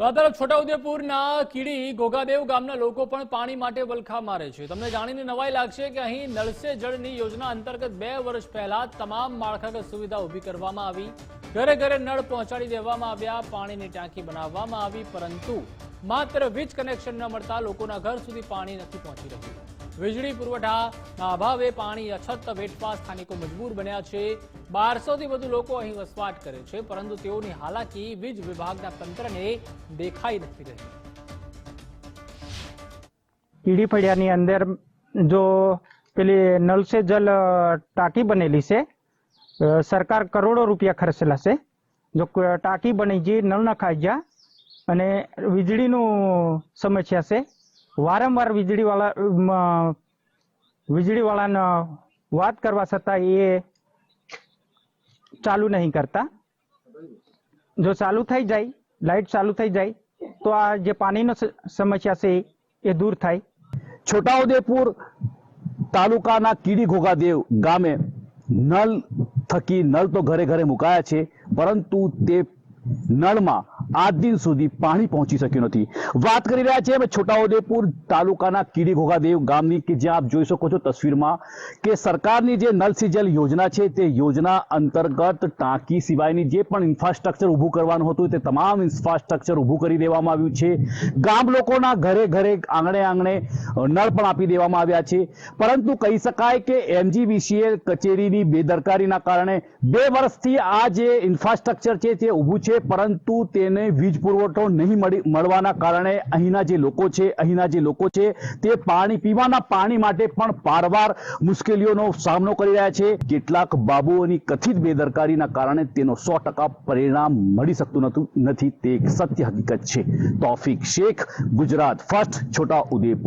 તો આ તરફ કીડી ગોગાદેવ ગામના લોકો પણ પાણી માટે વલખા મારે છે. તમને જાણીને નવાઈ લાગશે કે અહીં નળસે જળની યોજના અંતર્ગત બે વર્ષ પહેલા તમામ માળખાગત સુવિધા ઊભી કરવામાં આવી. ઘરે ઘરે નળ પહોંચાડી દેવામાં આવ્યા, પાણીની ટાંકી બનાવવામાં આવી, પરંતુ માત્ર વીજ કનેક્શન ન મળતા લોકોના ઘર સુધી પાણી નથી પહોંચી રહ્યું. વીજળી પુરવઠાના અભાવે પાણી અછત વેઠવા સ્થાનિકો મજબૂર બન્યા છે. બારસોથી વધુ લોકો અહીં વસવાટ કરે છે, પરંતુ તેઓની હાલાકી વીજ વિભાગના તંત્રને દેખાઈ નથી રહી. કીડી ફળિયાની અંદર જો પેલી નલ જલ ટાંકી બનેલી છે સરકાર કરોડો રૂપિયા ખર્ચેલા છે. જો ટાંકી બની ગઈ નળ નખાઈ ગયા અને વીજળીનું સમસ્યા છે વારંવાર વીજળીવાળા વીજળીવાળાને વાત કરવા છતાં એ ચાલુ નહીં કરતા. જો ચાલુ થઈ જાય લાઇટ ચાલુ થઈ જાય, તો આ જે પાણીનો સમસ્યા છે એ દૂર થાય. છોટાઉદેપુર તાલુકાના કીડી ઘોઘાદેવ ગામે નળ થકી નળ તો ઘરે ઘરે મુકાયા છે, પરંતુ તે નળમાં આજ દિન સુધી પાણી પહોંચી શક્યું નથી. વાત કરી રહ્યા છીએ છોટાઉદેપુર તાલુકાના કીડી ઘોઘાદેવ ગામની કે જ્યાં આપ જોઈ શકો છો તસવીરમાં કે સરકારની જે નલ જલ યોજના છે તે યોજના અંતર્ગત ટાંકી સિવાયની જે પણ ઇન્ફ્રાસ્ટ્રક્ચર ઊભું કરવાનું હતું તે તમામ ઇન્ફ્રાસ્ટ્રક્ચર ઊભું કરી દેવામાં આવ્યું છે. ગામ લોકોના ઘરે ઘરે આંગણે આંગણે નળ પણ આપી દેવામાં આવ્યા છે. પરંતુ કહી શકાય કે એમજીવીસીએ કચેરીની બેદરકારીના કારણે બે વર્ષથી આ જે ઇન્ફ્રાસ્ટ્રક્ચર છે તે ઊભું છે, પરંતુ તેને વીજ પુરવઠો નહીં મળી, મળવાના કારણે અહીંના જે લોકો છે, અહીંના જે લોકો છે, તે પાણી પીવાના પાણી માટે પણ પારવાર મુશ્કેલીઓનો સામનો કરી રહ્યા છે. કેટલાક બાબુઓની કથિત બેદરકારીના કારણે તેનો સો ટકા પરિણામ મળી શકતું નથી. તે એક સત્ય હકીકત છે. તોફિક શેખ, ગુજરાત ફર્સ્ટ, છોટા ઉદેપુર.